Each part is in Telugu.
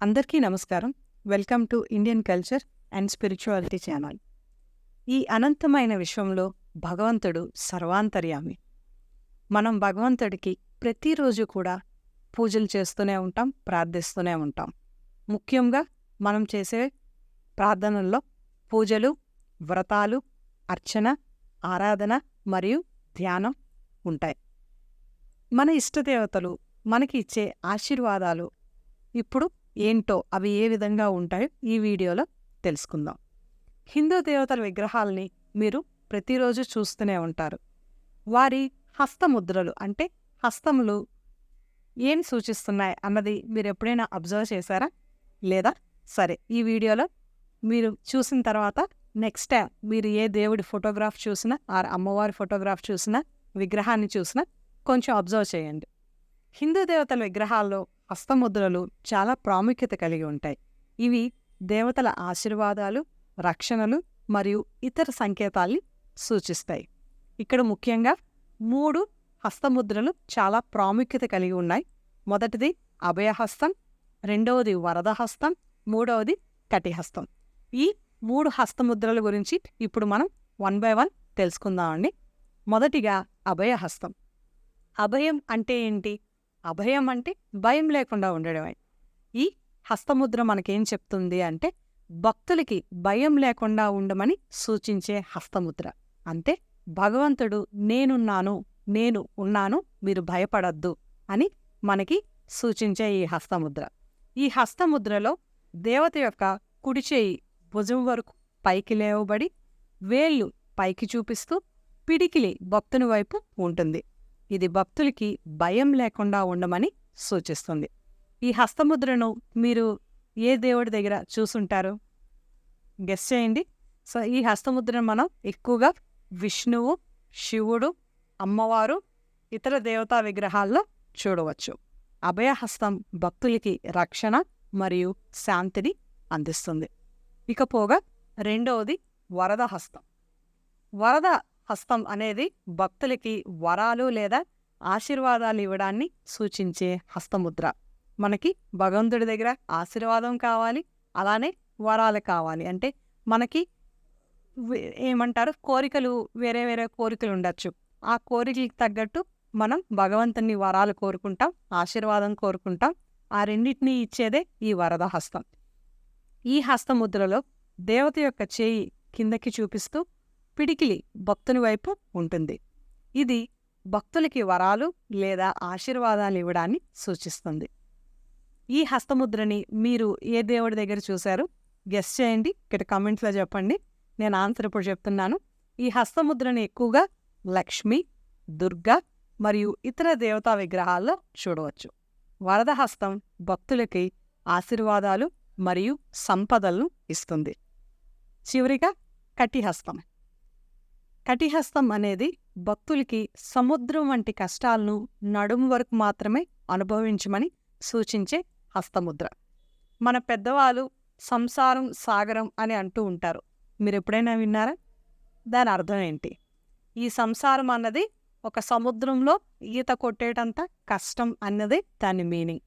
అందరికీ నమస్కారం. Welcome to Indian culture and spirituality channel. ఈ అనంతమైన విశ్వంలో భగవంతుడు సర్వాంతర్యామి. మనం భగవంతుడికి ప్రతిరోజు కూడా పూజలు చేస్తూనే ఉంటాం ప్రార్థిస్తూనే ఉంటాం. ముఖ్యంగా మనం చేసే ప్రార్థనల్లో పూజలు వ్రతాలు అర్చన ఆరాధన మరియు ధ్యానం ఉంటాయి. మన ఇష్టదేవతలు మనకి ఇచ్చే ఆశీర్వాదాలు ఇప్పుడు ఏంటో అవి ఏ విధంగా ఉంటాయో ఈ వీడియోలో తెలుసుకుందాం. హిందూ దేవతల విగ్రహాలని మీరు ప్రతిరోజు చూస్తూనే ఉంటారు. వారి హస్తముద్రలు అంటే హస్తములు ఏం సూచిస్తున్నాయి అన్నది మీరు ఎప్పుడైనా అబ్జర్వ్ చేశారా? లేదా సరే ఈ వీడియోలో మీరు చూసిన తర్వాత నెక్స్ట్ టైం మీరు ఏ దేవుడి ఫోటోగ్రాఫ్ చూసినా ఆ అమ్మవారి ఫోటోగ్రాఫ్ చూసినా విగ్రహాన్ని చూసినా కొంచెం అబ్జర్వ్ చేయండి. హిందూ దేవతల విగ్రహాల్లో హస్తముద్రలు చాలా ప్రాముఖ్యత కలిగి ఉంటాయి. ఇవి దేవతల ఆశీర్వాదాలు రక్షణలు మరియు ఇతర సంకేతాల్ని సూచిస్తాయి. ఇక్కడ ముఖ్యంగా మూడు హస్తముద్రలు చాలా ప్రాముఖ్యత కలిగి ఉన్నాయి. మొదటిది అభయహస్తం రెండవది వరదహస్తం మూడవది కటిహస్తం. ఈ మూడు హస్తముద్రల గురించి ఇప్పుడు మనం వన్ బై వన్ తెలుసుకుందామండి. మొదటిగా అభయహస్తం. అభయం అంటే ఏంటి? అభయం అంటే భయం లేకుండా ఉండడమే ఈ హస్తముద్ర మనకేం చెప్తుంది అంటే భక్తులకి భయం లేకుండా ఉండమని సూచించే హస్తముద్ర. అంతే భగవంతుడు నేనున్నాను నేను ఉన్నాను మీరు భయపడద్దు అని మనకి సూచించే ఈ హస్తముద్ర. ఈ హస్తముద్రలో దేవత యొక్క కుడి చేయి భుజం వరకు పైకి లేవబడి వేళ్ళు పైకి చూపిస్తూ పిడికిలి భక్తుని వైపు ఉంటుంది. ఇది భక్తులకి భయం లేకుండా ఉండమని సూచిస్తుంది. ఈ హస్తముద్రను మీరు ఏ దేవుడి దగ్గర చూసుంటారు? గెస్ చేయండి. సో ఈ హస్తముద్రను మనం ఎక్కువగా విష్ణువు శివుడు అమ్మవారు ఇతర దేవతా విగ్రహాల్లో చూడవచ్చు. అభయహస్తం భక్తులకి రక్షణ మరియు శాంతిని అందిస్తుంది. ఇకపోగా రెండవది వరద హస్తం. వరద హస్తం అనేది భక్తులకి వరాలు లేదా ఆశీర్వాదాలు ఇవ్వడాన్ని సూచించే హస్తముద్ర. మనకి భగవంతుడి దగ్గర ఆశీర్వాదం కావాలి అలానే వరాలు కావాలి. అంటే మనకి ఏమంటారు? కోరికలు వేరే వేరే కోరికలు ఉండొచ్చు. ఆ కోరికలకు తగ్గట్టు మనం భగవంతుని వరాలు కోరుకుంటాం ఆశీర్వాదం కోరుకుంటాం. ఆ రెండింటినీ ఇచ్చేదే ఈ వరద హస్తం. ఈ హస్తముద్రలో దేవత యొక్క చేయి కిందకి చూపిస్తూ పిడికిలి భక్తుని వైపు ఉంటుంది. ఇది భక్తులకి వరాలు లేదా ఆశీర్వాదాలు ఇవ్వడాన్ని సూచిస్తుంది. ఈ హస్తముద్రని మీరు ఏ దేవుడి దగ్గర చూశారు? గెస్ చేయండి. ఇక్కడ కామెంట్స్లో చెప్పండి. నేను ఆన్సర్ ఇప్పుడు చెప్తున్నాను. ఈ హస్తముద్రని ఎక్కువగా లక్ష్మి దుర్గా మరియు ఇతర దేవతా విగ్రహాల్లో చూడవచ్చు. వరద హస్తం భక్తులకి ఆశీర్వాదాలు మరియు సంపదలను ఇస్తుంది. చివరిగా కటిహస్తం కటిహస్తం అనేది భక్తులకి సముద్రం వంటి కష్టాలను నడుము వరకు మాత్రమే అనుభవించమని సూచించే హస్తముద్ర. మన పెద్దవాళ్ళు సంసారం సాగరం అని అంటూ ఉంటారు. మీరు ఎప్పుడైనా విన్నారా? దాని అర్థం ఏంటి? ఈ సంసారం అన్నది ఒక సముద్రంలో ఈత కొట్టేటంత కష్టం అన్నదే దాని మీనింగ్.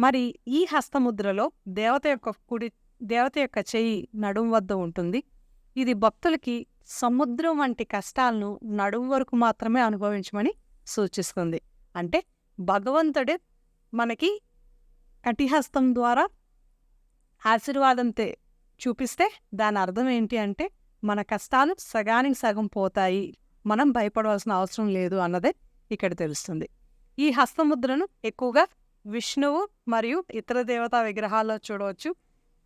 మరి ఈ హస్తముద్రలో దేవత యొక్క కుడి దేవత యొక్క చెయ్యి నడుం వద్ద ఉంటుంది. ఇది భక్తులకి సముద్రం వంటి కష్టాలను నడుము వరకు మాత్రమే అనుభవించమని సూచిస్తుంది. అంటే భగవంతుడే మనకి కటిహస్తం ద్వారా ఆశీర్వాదం చూపిస్తే దాని అర్థం ఏంటి అంటే మన కష్టాలు సగానికి సగం పోతాయి మనం భయపడవలసిన అవసరం లేదు అన్నదే ఇక్కడ తెలుస్తుంది. ఈ హస్తముద్రను ఎక్కువగా విష్ణువు మరియు ఇతర దేవతా విగ్రహాల్లో చూడవచ్చు.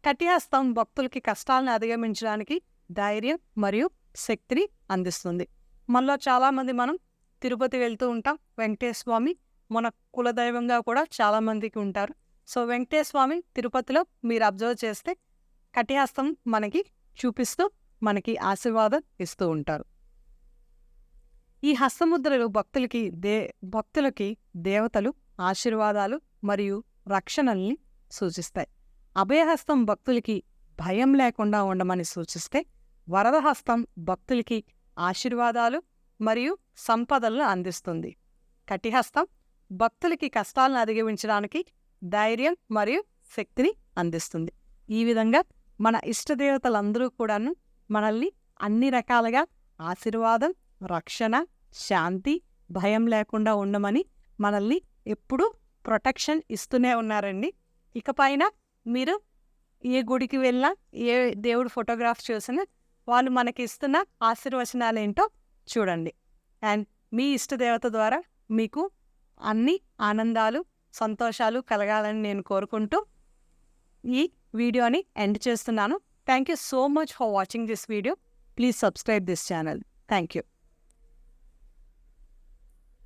కటిహస్తం భక్తులకి కష్టాలను అధిగమించడానికి ధైర్యం మరియు శక్తిని అందిస్తుంది. మనలో చాలామంది మనం తిరుపతి వెళ్తూ ఉంటాం. వెంకటేశ్వర స్వామి మన కులదైవంగా కూడా చాలామందికి ఉంటారు. సో వెంకటేశ్వర స్వామి తిరుపతిలో మీరు అబ్జర్వ్ చేస్తే కటిహస్తం మనకి చూపిస్తూ మనకి ఆశీర్వాదం ఇస్తూ ఉంటారు. ఈ హస్తముద్రలు భక్తులకి దే భక్తులకి దేవతలు ఆశీర్వాదాలు మరియు రక్షణల్ని సూచిస్తాయి. అభయహస్తం భక్తులకి భయం లేకుండా ఉండమని సూచిస్తే వరదహస్తం భక్తులకి ఆశీర్వాదాలు మరియు సంపదలను అందిస్తుంది. కటిహస్తం భక్తులకి కష్టాలను అధిగమించడానికి ధైర్యం మరియు శక్తిని అందిస్తుంది. ఈ విధంగా మన ఇష్టదేవతలందరూ కూడాను మనల్ని అన్ని రకాలుగా ఆశీర్వాదం రక్షణ శాంతి భయం లేకుండా ఉండమని మనల్ని ఎప్పుడూ ప్రొటెక్షన్ ఇస్తూనే ఉన్నారండి. ఇకపైన మీరు ఏ గుడికి వెళ్ళినా ఏ దేవుడు ఫోటోగ్రాఫ్ చూసినా వాళ్ళు మనకి ఇస్తున్న ఆశీర్వచనాలు ఏంటో చూడండి. అండ్ మీ ఇష్టదేవత ద్వారా మీకు అన్ని ఆనందాలు సంతోషాలు కలగాలని నేను కోరుకుంటూ ఈ వీడియోని ఎండ్ చేస్తున్నాను. Thank you so much for watching this video please subscribe this channel thank you